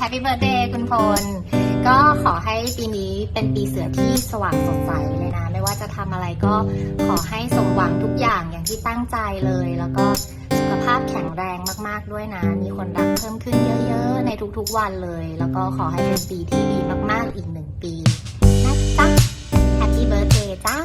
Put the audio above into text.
ฮปปี้เบิร์ดเดย์คุณพล ก็ขอให้ปีนี้เป็นปีเสือที่สว่างสดใสเลยนะ ไม่ว่าจะทำอะไรก็ขอให้สมหวังทุกอย่างอย่างที่ตั้งใจเลย แล้วก็สุขภาพแข็งแรงมากๆด้วยนะ มีคนรักเพิ่มขึ้นเยอะๆ ในทุกๆวันเลย แล้วก็ขอให้เป็นปีที่ดีมากๆอีกหนึ่งปีนะจ๊ะแฮปปี้เบิร์ดเดย์จ้า